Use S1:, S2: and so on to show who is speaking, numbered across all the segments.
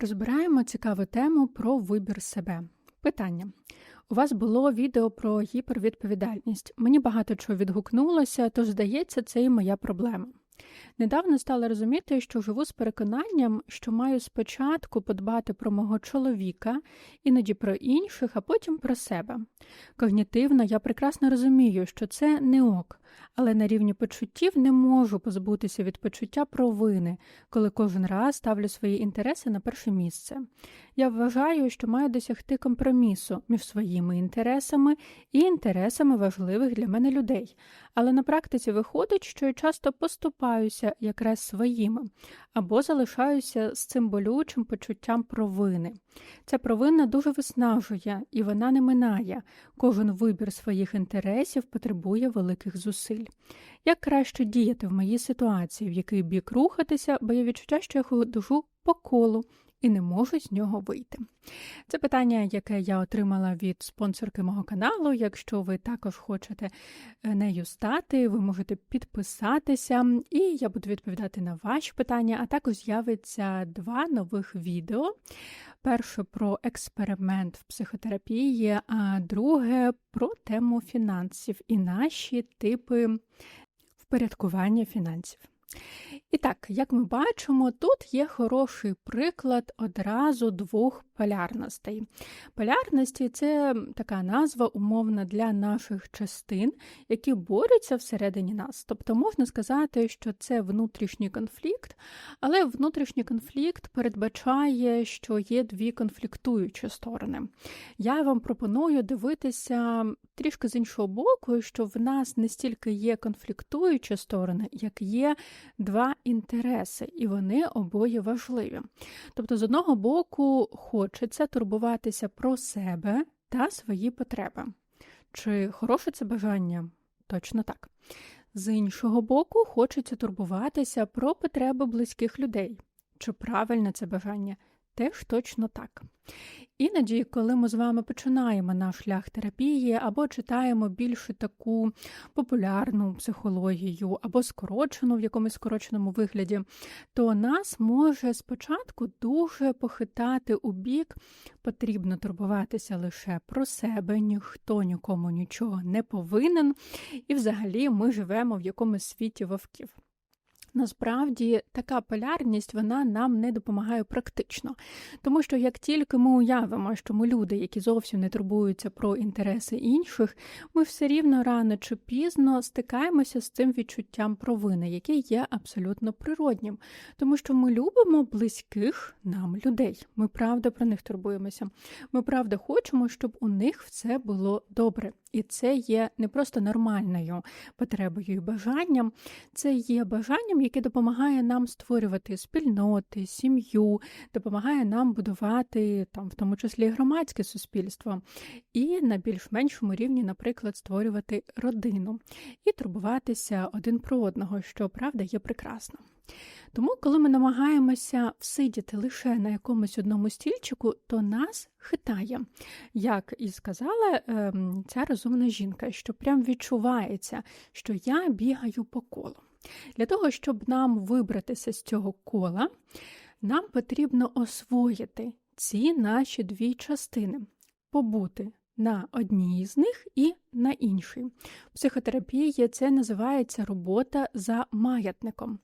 S1: Розбираємо цікаву тему про вибір себе. Питання. У вас було відео про гіпервідповідальність. Мені багато чого відгукнулося, тож здається, це і моя проблема. Недавно стала розуміти, що живу з переконанням, що маю спочатку подбати про мого чоловіка, іноді про інших, а потім про себе. Когнітивно я прекрасно розумію, що це не ок, але на рівні почуттів не можу позбутися від почуття провини, коли кожен раз ставлю свої інтереси на перше місце. Я вважаю, що маю досягти компромісу між своїми інтересами і інтересами важливих для мене людей, але на практиці виходить, що я часто поступаюся якраз своїми або залишаюся з цим болючим почуттям провини. Ця провина дуже виснажує і вона не минає. Кожен вибір своїх інтересів потребує великих зусиль. Як краще діяти в моїй ситуації, в який бік рухатися, бо я відчуття, що я ходжу по колу і не можу з нього вийти. Це питання, яке я отримала від спонсорки мого каналу. Якщо ви також хочете е, нею стати, ви можете підписатися, і я буду відповідати на ваші питання, а також з'явиться два нових відео. Перше про експеримент в психотерапії, а друге про тему фінансів і наші типи впорядкування фінансів. І так, як ми бачимо, тут є хороший приклад одразу двох полярностей. Полярності це така назва умовна для наших частин, які борються всередині нас. Тобто можна сказати, що це внутрішній конфлікт, але внутрішній конфлікт передбачає, що є дві конфліктуючі сторони. Я вам пропоную дивитися трішки з іншого боку, що в нас не стільки є конфліктуючі сторони, як є два інтереси, і вони обоє важливі. Тобто, з одного боку, хочеться турбуватися про себе та свої потреби. Чи хороше це бажання? Точно так. З іншого боку, хочеться турбуватися про потреби близьких людей. Чи правильне це бажання? Теж точно так. Іноді, коли ми з вами починаємо наш шлях терапії, або читаємо більше таку популярну психологію, або скорочену в якомусь скороченому вигляді, то нас може спочатку дуже похитати у бік, потрібно турбуватися лише про себе, ніхто нікому нічого не повинен, і взагалі ми живемо в якомусь світі вовків. Насправді така полярність вона нам не допомагає практично, тому що як тільки ми уявимо, що ми люди, які зовсім не турбуються про інтереси інших, ми все рівно рано чи пізно стикаємося з цим відчуттям провини, яке є абсолютно природнім, тому що ми любимо близьких нам людей. Ми правда про них турбуємося. Ми правда хочемо, щоб у них все було добре. І це є не просто нормальною потребою і бажанням, це є бажанням, яке допомагає нам створювати спільноти, сім'ю, допомагає нам будувати там, в тому числі громадське суспільство, і на більш-меншому рівні, наприклад, створювати родину і турбуватися один про одного, що правда є прекрасно. Тому, коли ми намагаємося всидіти лише на якомусь одному стільчику, то нас хитає. Як і сказала ем, ця розумна жінка, що прям відчувається, що я бігаю по колу. Для того, щоб нам вибратися з цього кола, нам потрібно освоїти ці наші дві частини, побути на одній з них і на іншій. В психотерапії це називається робота за маятником.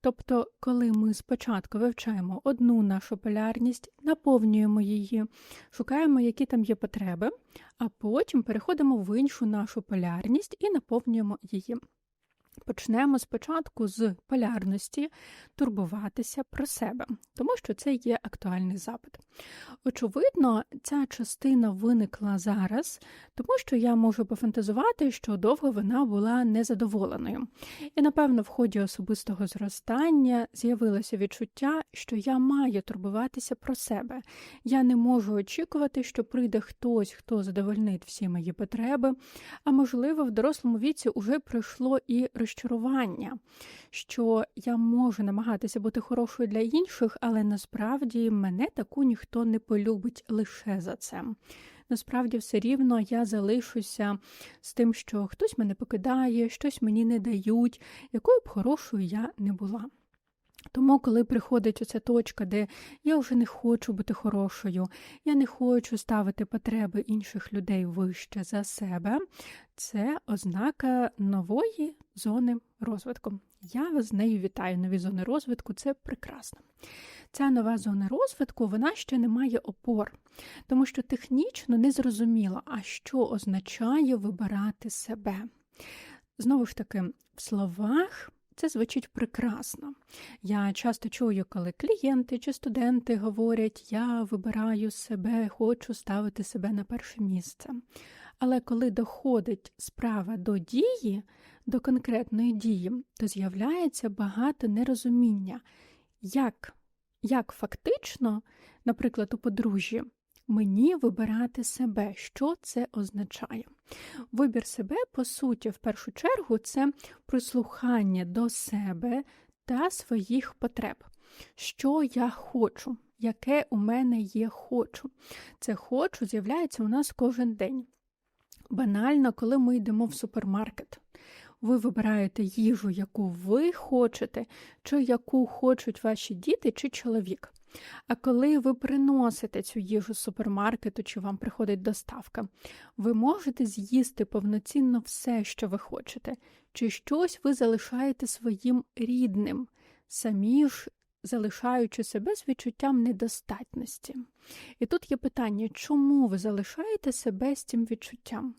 S1: Тобто, коли ми спочатку вивчаємо одну нашу полярність, наповнюємо її, шукаємо, які там є потреби, а потім переходимо в іншу нашу полярність і наповнюємо її. Почнемо спочатку з полярності турбуватися про себе, тому що це є актуальний запит. Очевидно, ця частина виникла зараз, тому що я можу пофантазувати, що довго вона була незадоволеною. І, напевно, в ході особистого зростання з'явилося відчуття, що я маю турбуватися про себе. Я не можу очікувати, що прийде хтось, хто задовольнить всі мої потреби, а можливо, в дорослому віці вже пройшло і розчарування, що я можу намагатися бути хорошою для інших, але насправді мене таку ніхто не полюбить лише за це. Насправді, все рівно я залишуся з тим, що хтось мене покидає, щось мені не дають, якою б хорошою я не була. Тому, коли приходить оця точка, де я вже не хочу бути хорошою, я не хочу ставити потреби інших людей вище за себе, це ознака нової зони розвитку. Я вас з нею вітаю. Нові зони розвитку це прекрасно. Ця нова зона розвитку вона ще не має опор, тому що технічно не зрозуміло, а що означає вибирати себе. Знову ж таки, в словах. Це звучить прекрасно. Я часто чую, коли клієнти чи студенти говорять, я вибираю себе, хочу ставити себе на перше місце. Але коли доходить справа до дії, до конкретної дії, то з'являється багато нерозуміння, як, як фактично, наприклад, у подружжі, мені вибирати себе, що це означає. Вибір себе, по суті, в першу чергу, це прислухання до себе та своїх потреб. Що я хочу, яке у мене є хочу. Це хочу з'являється у нас кожен день. Банально, коли ми йдемо в супермаркет. Ви вибираєте їжу, яку ви хочете, чи яку хочуть ваші діти чи чоловік. А коли ви приносите цю їжу з супермаркету, чи вам приходить доставка, ви можете з'їсти повноцінно все, що ви хочете, чи щось ви залишаєте своїм рідним, самі ж залишаючи себе з відчуттям недостатності. І тут є питання, чому ви залишаєте себе з цим відчуттям?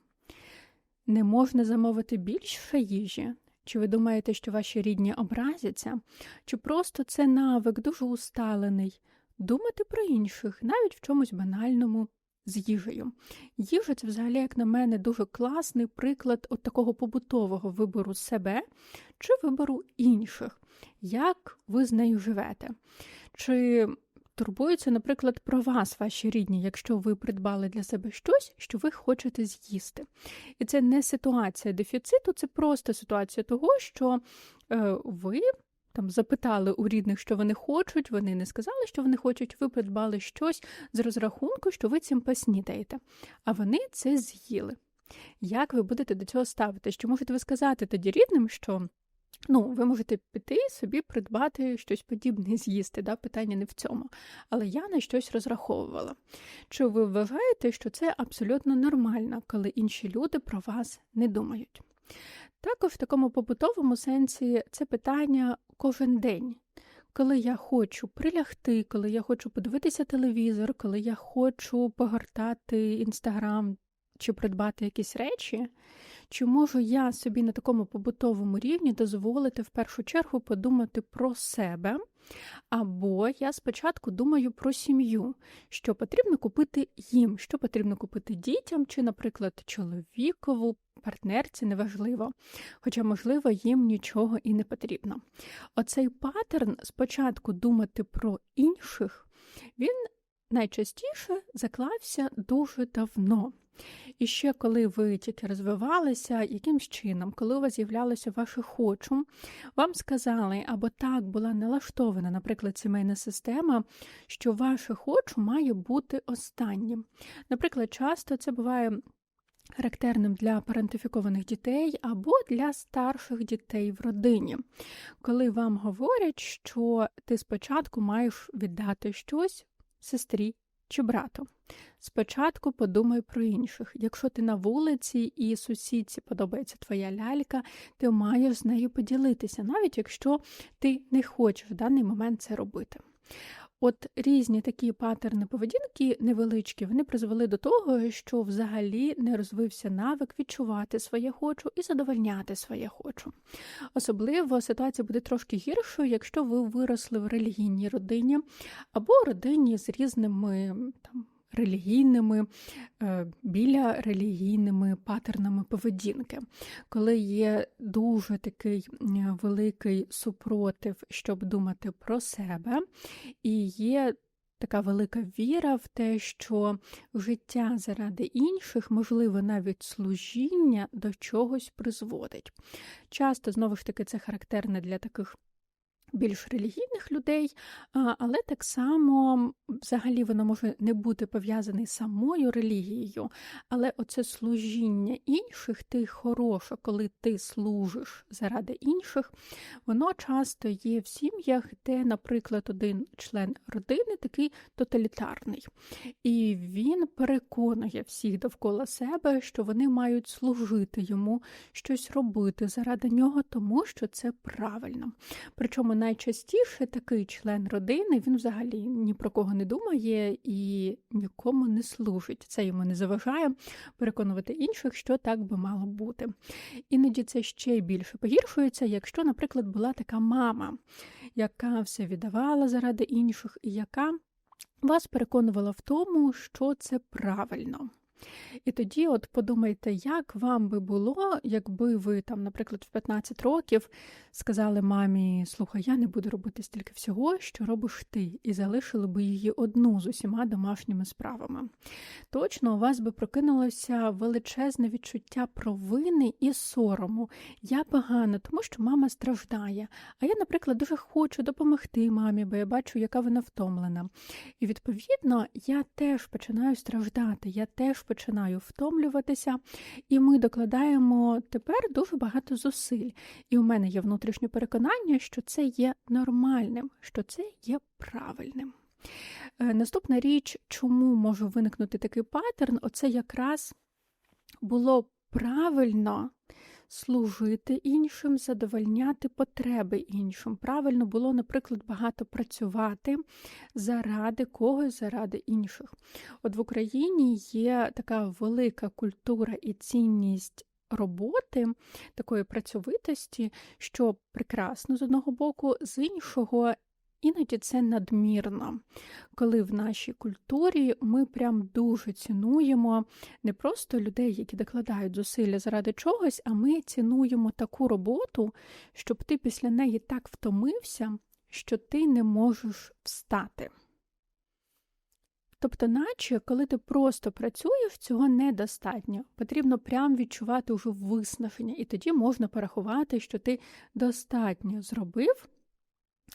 S1: Не можна замовити більше їжі? Чи ви думаєте, що ваші рідні образяться? Чи просто це навик дуже усталений? Думати про інших, навіть в чомусь банальному з їжею. Їжа це, взагалі, як на мене, дуже класний приклад от такого побутового вибору себе чи вибору інших, як ви з нею живете. Чи турбуються, наприклад, про вас, ваші рідні, якщо ви придбали для себе щось, що ви хочете з'їсти. І це не ситуація дефіциту, це просто ситуація того, що е, ви. Там запитали у рідних, що вони хочуть, вони не сказали, що вони хочуть, ви придбали щось з розрахунку, що ви цим поснідаєте, а вони це з'їли. Як ви будете до цього ставитись? Що можете ви сказати тоді рідним, що Ну, ви можете піти собі придбати щось подібне з'їсти, да? питання не в цьому. Але я на щось розраховувала. Чи ви вважаєте, що це абсолютно нормально, коли інші люди про вас не думають? Також в такому побутовому сенсі це питання кожен день. Коли я хочу прилягти, коли я хочу подивитися телевізор, коли я хочу погортати інстаграм чи придбати якісь речі, чи можу я собі на такому побутовому рівні дозволити в першу чергу подумати про себе? Або я спочатку думаю про сім'ю, що потрібно купити їм, що потрібно купити дітям, чи, наприклад, чоловікову, партнерці неважливо, хоча, можливо, їм нічого і не потрібно. Оцей паттерн спочатку думати про інших, він найчастіше заклався дуже давно. І ще коли ви тільки розвивалися, якимсь чином, коли у вас з'являлося ваше хочу, вам сказали, або так була налаштована, наприклад, сімейна система, що ваше хочу має бути останнім. Наприклад, часто це буває. Характерним для парентифікованих дітей або для старших дітей в родині, коли вам говорять, що ти спочатку маєш віддати щось сестрі чи брату. Спочатку подумай про інших. Якщо ти на вулиці і сусідці подобається твоя лялька, ти маєш з нею поділитися, навіть якщо ти не хочеш в даний момент це робити. От різні такі патерни поведінки невеличкі, вони призвели до того, що взагалі не розвився навик відчувати своє хочу і задовольняти своє хочу. Особливо ситуація буде трошки гіршою, якщо ви виросли в релігійній родині або родині з різними там релігійними, е, біля релігійними патернами поведінки, коли є дуже такий великий супротив, щоб думати про себе, і є така велика віра в те, що життя заради інших, можливо, навіть служіння до чогось призводить. Часто, знову ж таки, це характерне для таких більш релігійних людей, але так само взагалі воно може не бути пов'язане з самою релігією, але оце служіння інших, ти хороше, коли ти служиш заради інших, воно часто є в сім'ях, де, наприклад, один член родини такий тоталітарний, і він переконує всіх довкола себе, що вони мають служити йому, щось робити заради нього, тому що це правильно. Причому найчастіше такий член родини він взагалі ні про кого не думає і нікому не служить. Це йому не заважає переконувати інших, що так би мало бути. Іноді це ще більше погіршується, якщо, наприклад, була така мама, яка все віддавала заради інших, і яка вас переконувала в тому, що це правильно. І тоді от подумайте, як вам би було, якби ви там, наприклад, в 15 років сказали мамі: слухай, я не буду робити стільки всього, що робиш ти, і залишили би її одну з усіма домашніми справами. Точно у вас би прокинулося величезне відчуття провини і сорому. Я погана, тому що мама страждає. А я, наприклад, дуже хочу допомогти мамі, бо я бачу, яка вона втомлена. І відповідно я теж починаю страждати, я теж починаю втомлюватися, і ми докладаємо тепер дуже багато зусиль. І у мене є внутрішнє переконання, що це є нормальним, що це є правильним. Е, наступна річ, чому може виникнути такий паттерн, оце якраз було правильно служити іншим, задовольняти потреби іншим. Правильно було, наприклад, багато працювати заради когось, заради інших. От в Україні є така велика культура і цінність. Роботи такої працьовитості, що прекрасно з одного боку, з іншого Іноді це надмірно, коли в нашій культурі ми прям дуже цінуємо не просто людей, які докладають зусилля заради чогось, а ми цінуємо таку роботу, щоб ти після неї так втомився, що ти не можеш встати. Тобто, наче, коли ти просто працюєш, цього недостатньо. Потрібно прям відчувати уже виснаження, і тоді можна порахувати, що ти достатньо зробив.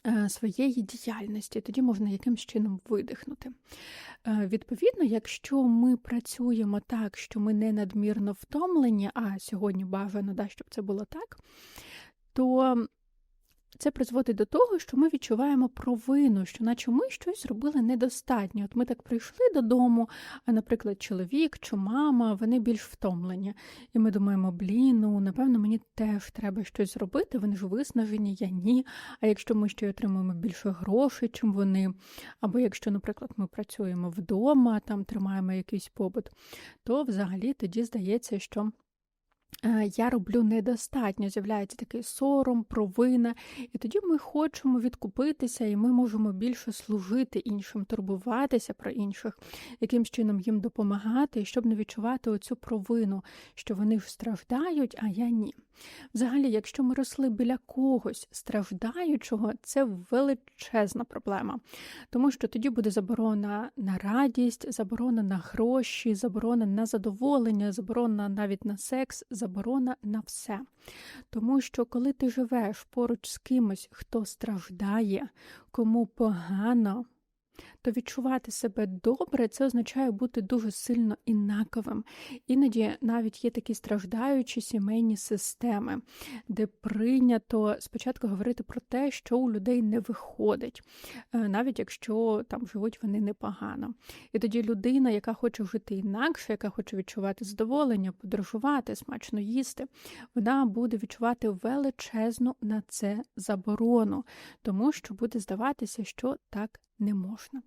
S1: Е, своєї діяльності, тоді можна якимсь чином видихнути. Е, відповідно, якщо ми працюємо так, що ми не надмірно втомлені, а сьогодні бажано, да, щоб це було так, то це призводить до того, що ми відчуваємо провину, що наче ми щось зробили недостатньо. От ми так прийшли додому, а, наприклад, чоловік чи мама, вони більш втомлені. І ми думаємо, блін, ну напевно, мені теж треба щось зробити, вони ж виснажені, я ні. А якщо ми ще й отримуємо більше грошей, чим вони, або якщо, наприклад, ми працюємо вдома, там тримаємо якийсь побут, то взагалі тоді здається, що. Е, я роблю недостатньо, з'являється такий сором, провина, і тоді ми хочемо відкупитися, і ми можемо більше служити іншим, турбуватися про інших, яким чином їм допомагати, щоб не відчувати оцю провину, що вони ж страждають, а я ні. Взагалі, якщо ми росли біля когось страждаючого, це величезна проблема, тому що тоді буде заборона на радість, заборона на гроші, заборона на задоволення, заборона навіть на секс, заборона на все. Тому що коли ти живеш поруч з кимось, хто страждає, кому погано, то відчувати себе добре це означає бути дуже сильно інаковим. Іноді навіть є такі страждаючі сімейні системи, де прийнято спочатку говорити про те, що у людей не виходить, е, навіть якщо там живуть вони непогано. І тоді людина, яка хоче жити інакше, яка хоче відчувати задоволення, подорожувати, смачно їсти, вона буде відчувати величезну на це заборону, тому що буде здаватися, що так не можна.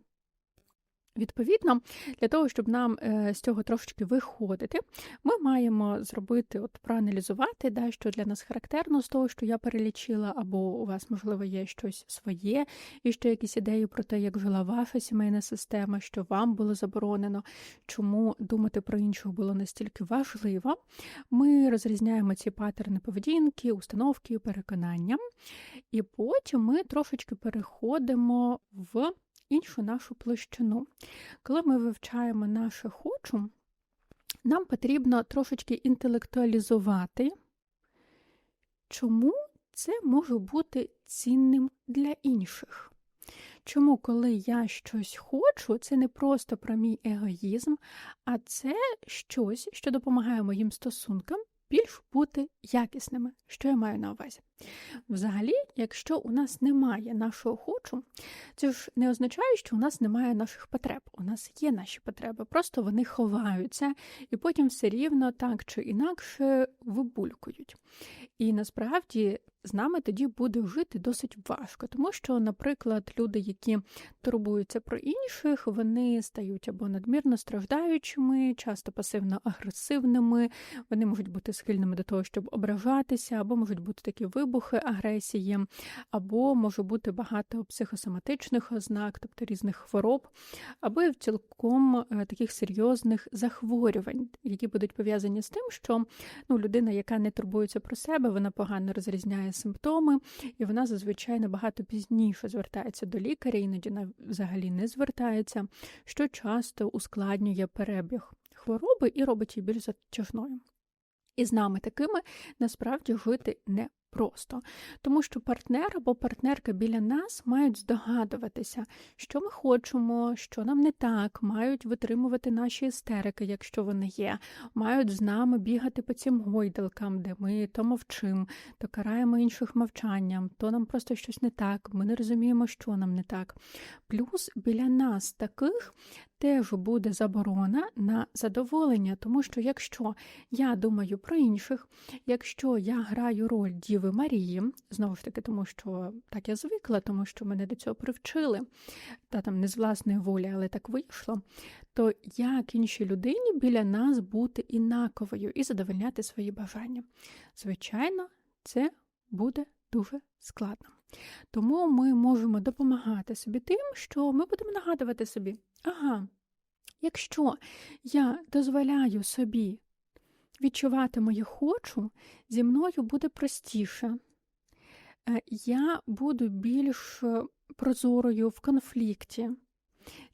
S1: Відповідно, для того, щоб нам е, з цього трошечки виходити, ми маємо зробити, от проаналізувати, да, що для нас характерно з того, що я перелічила, або у вас, можливо, є щось своє, і ще якісь ідеї про те, як жила ваша сімейна система, що вам було заборонено, чому думати про інших було настільки важливо. Ми розрізняємо ці паттерни поведінки, установки, переконання, і потім ми трошечки переходимо в іншу нашу площину. Коли ми вивчаємо наше хочу, нам потрібно трошечки інтелектуалізувати, чому це може бути цінним для інших. Чому, коли я щось хочу, це не просто про мій егоїзм, а це щось, що допомагає моїм стосункам більш бути якісними, що я маю на увазі. Взагалі, якщо у нас немає нашого хочу, це ж не означає, що у нас немає наших потреб. У нас є наші потреби, просто вони ховаються і потім все рівно так чи інакше вибулькують. І насправді з нами тоді буде жити досить важко, тому що, наприклад, люди, які турбуються про інших, вони стають або надмірно страждаючими, часто пасивно-агресивними, вони можуть бути схильними до того, щоб ображатися, або можуть бути такі вибухи агресії, або може бути багато психосоматичних ознак, тобто різних хвороб, або цілком е, таких серйозних захворювань, які будуть пов'язані з тим, що ну, людина, яка не турбується про себе, вона погано розрізняє симптоми, і вона зазвичай набагато пізніше звертається до лікаря, іноді взагалі не звертається, що часто ускладнює перебіг хвороби і робить її більш затяжною. І з нами такими насправді жити не просто, тому що партнер або партнерка біля нас мають здогадуватися, що ми хочемо, що нам не так, мають витримувати наші істерики, якщо вони є, мають з нами бігати по цим гойдалкам, де ми то мовчимо, то караємо інших мовчанням, то нам просто щось не так, ми не розуміємо, що нам не так. Плюс біля нас таких теж буде заборона на задоволення, тому що якщо я думаю про інших, якщо я граю роль Діви Марії, знову ж таки, тому що так я звикла, тому що мене до цього привчили, та там не з власної волі, але так вийшло, то як іншій людині біля нас бути інаковою і задовольняти свої бажання? Звичайно, це буде дуже складно. Тому ми можемо допомагати собі тим, що ми будемо нагадувати собі, ага, якщо я дозволяю собі відчувати моє хочу, зі мною буде простіше. Е, я буду більш прозорою в конфлікті.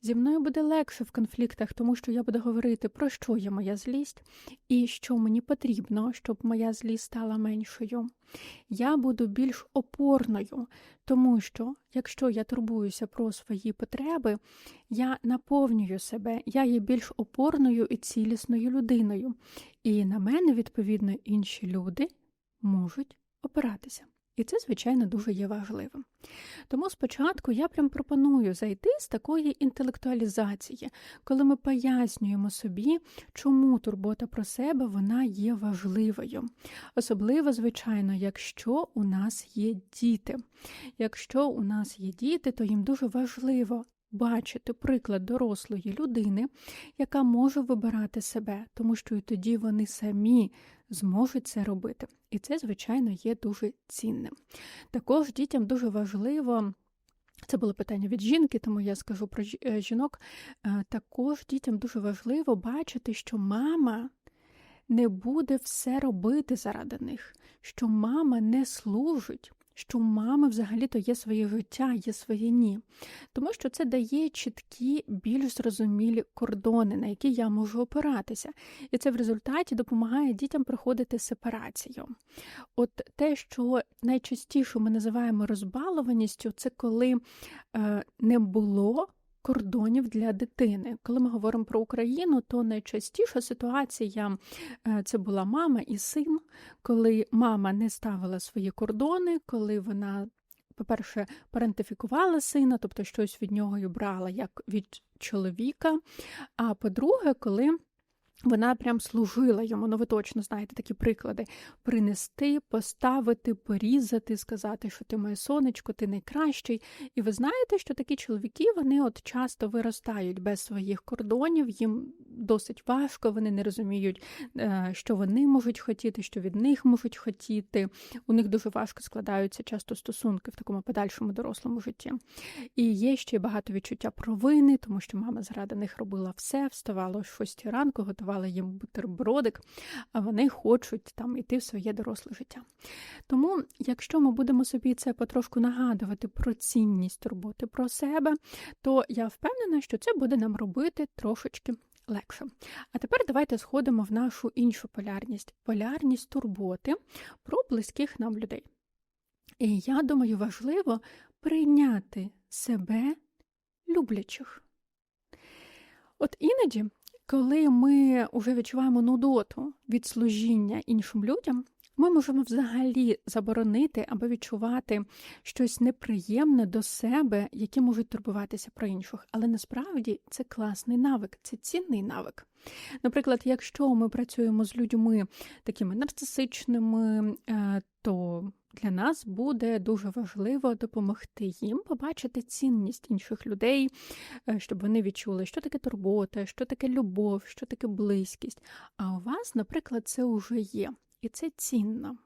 S1: Зі мною буде легше в конфліктах, тому що я буду говорити, про що є моя злість і що мені потрібно, щоб моя злість стала меншою. Я буду більш опорною, тому що, якщо я турбуюся про свої потреби, я наповнюю себе, я є більш опорною і цілісною людиною. І на мене, відповідно, інші люди можуть опиратися. І це, звичайно, дуже є важливим. Тому спочатку я прям пропоную зайти з такої інтелектуалізації, коли ми пояснюємо собі, чому турбота про себе вона є важливою. Особливо, звичайно, якщо у нас є діти. Якщо у нас є діти, то їм дуже важливо бачити приклад дорослої людини, яка може вибирати себе, тому що і тоді вони самі зможуть це робити. І це, звичайно, є дуже цінним. Також дітям дуже важливо. Це було питання від жінки, тому я скажу про е, жінок. Е, також дітям дуже важливо бачити, що мама не буде все робити заради них, що мама не служить, що у мами взагалі-то є своє життя, є своє ні. Тому що це дає чіткі, більш зрозумілі кордони, на які я можу опиратися. І це в результаті допомагає дітям проходити сепарацію. От те, що найчастіше ми називаємо розбалованістю, це коли е, не було кордонів для дитини. Коли ми говоримо про Україну, то найчастіша ситуація е, це була мама і син, коли мама не ставила свої кордони, коли вона. По-перше, парентифікувала сина, тобто щось від нього і брала як від чоловіка. А по-друге, коли вона прям служила йому, ну ви точно знаєте такі приклади: принести, поставити, порізати, сказати, що ти моє сонечко, ти найкращий. І ви знаєте, що такі чоловіки вони от часто виростають без своїх кордонів, їм досить важко, вони не розуміють, е, що вони можуть хотіти, що від них можуть хотіти. У них дуже важко складаються часто стосунки в такому подальшому дорослому житті. І є ще багато відчуття провини, тому що мама заради них робила все, вставала о 6 ранку, готувала їм бутербродик, а вони хочуть там іти в своє доросле життя. Тому, якщо ми будемо собі це потрошку нагадувати про цінність роботи про себе, то я впевнена, що це буде нам робити трошечки легше. А тепер давайте сходимо в нашу іншу полярність полярність турботи про близьких нам людей. І я думаю, важливо прийняти себе люблячих. От іноді, коли ми вже відчуваємо нудоту від служіння іншим людям, ми можемо взагалі заборонити або відчувати щось неприємне до себе, які можуть турбуватися про інших. Але насправді це класний навик, це цінний навик. Наприклад, якщо ми працюємо з людьми такими нарцисичними, е, то для нас буде дуже важливо допомогти їм побачити цінність інших людей, е, щоб вони відчули, що таке турбота, що таке любов, що таке близькість. А у вас, наприклад, це вже є, і це цінно.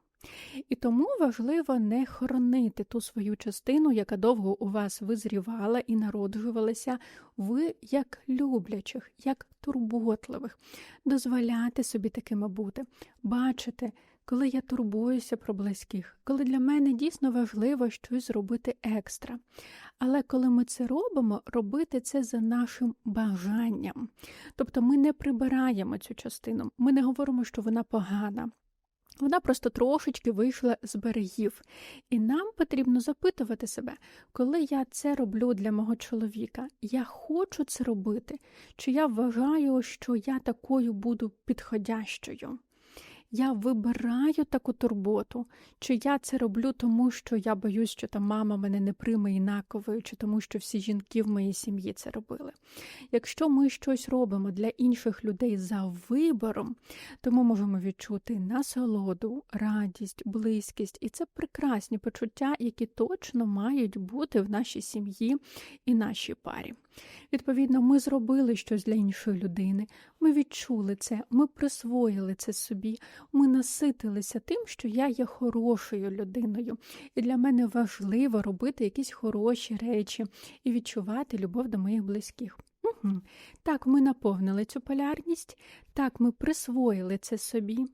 S1: І тому важливо не хоронити ту свою частину, яка довго у вас визрівала і народжувалася, ви як люблячих, як турботливих, дозволяти собі такими бути, бачити, коли я турбуюся про близьких, коли для мене дійсно важливо щось зробити екстра. Але коли ми це робимо, робити це за нашим бажанням. Тобто ми не прибираємо цю частину, ми не говоримо, що вона погана. Вона просто трошечки вийшла з берегів, і нам потрібно запитувати себе, коли я це роблю для мого чоловіка, я хочу це робити, чи я вважаю, що я такою буду підходящою. Я вибираю таку турботу, чи я це роблю, тому що я боюсь, що там мама мене не прийме інаковою, чи тому, що всі жінки в моїй сім'ї це робили. Якщо ми щось робимо для інших людей за вибором, то ми можемо відчути насолоду, радість, близькість, і це прекрасні почуття, які точно мають бути в нашій сім'ї і нашій парі. Відповідно, ми зробили щось для іншої людини, ми відчули це, ми присвоїли це собі, ми наситилися тим, що я є хорошою людиною, і для мене важливо робити якісь хороші речі і відчувати любов до моїх близьких. Угу. Так, ми наповнили цю полярність, так, ми присвоїли це собі.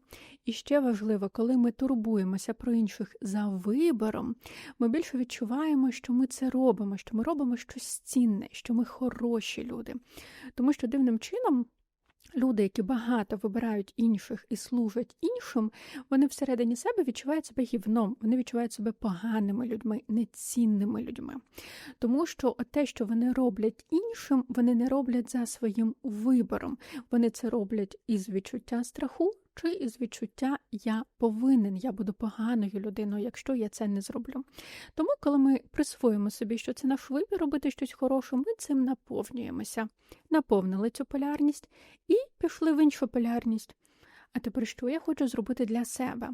S1: І ще важливо, коли ми турбуємося про інших за вибором, ми більше відчуваємо, що ми це робимо, що ми робимо щось цінне, що ми хороші люди. Тому що дивним чином. Люди, які багато вибирають інших і служать іншим, вони всередині себе відчувають себе гівном, вони відчувають себе поганими людьми, нецінними людьми. Тому що те, що вони роблять іншим, вони не роблять за своїм вибором. Вони це роблять із відчуття страху. Чи із відчуття я повинен, я буду поганою людиною, якщо я це не зроблю. Тому, коли ми присвоїмо собі, що це наш вибір робити щось хороше, ми цим наповнюємося, наповнили цю полярність і пішли в іншу полярність. А тепер що я хочу зробити для себе?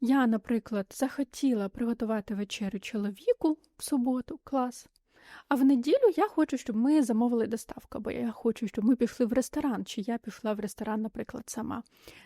S1: Я, наприклад, захотіла приготувати вечерю чоловіку в суботу, клас. А в неділю я хочу, щоб ми замовили доставку, бо я хочу, щоб ми пішли в ресторан, чи я пішла в ресторан, наприклад, сама.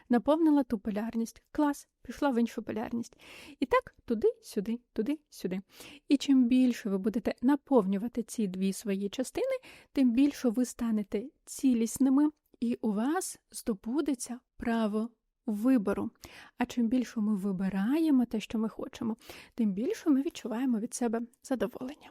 S1: Наповнила ту полярність, клас, пішла в іншу полярність. І так туди, сюди, туди, сюди. І чим більше ви будете наповнювати ці дві свої частини, тим більше ви станете цілісними, і у вас здобудеться право вибору. А чим більше ми вибираємо те, що ми хочемо, тим більше ми відчуваємо від себе задоволення.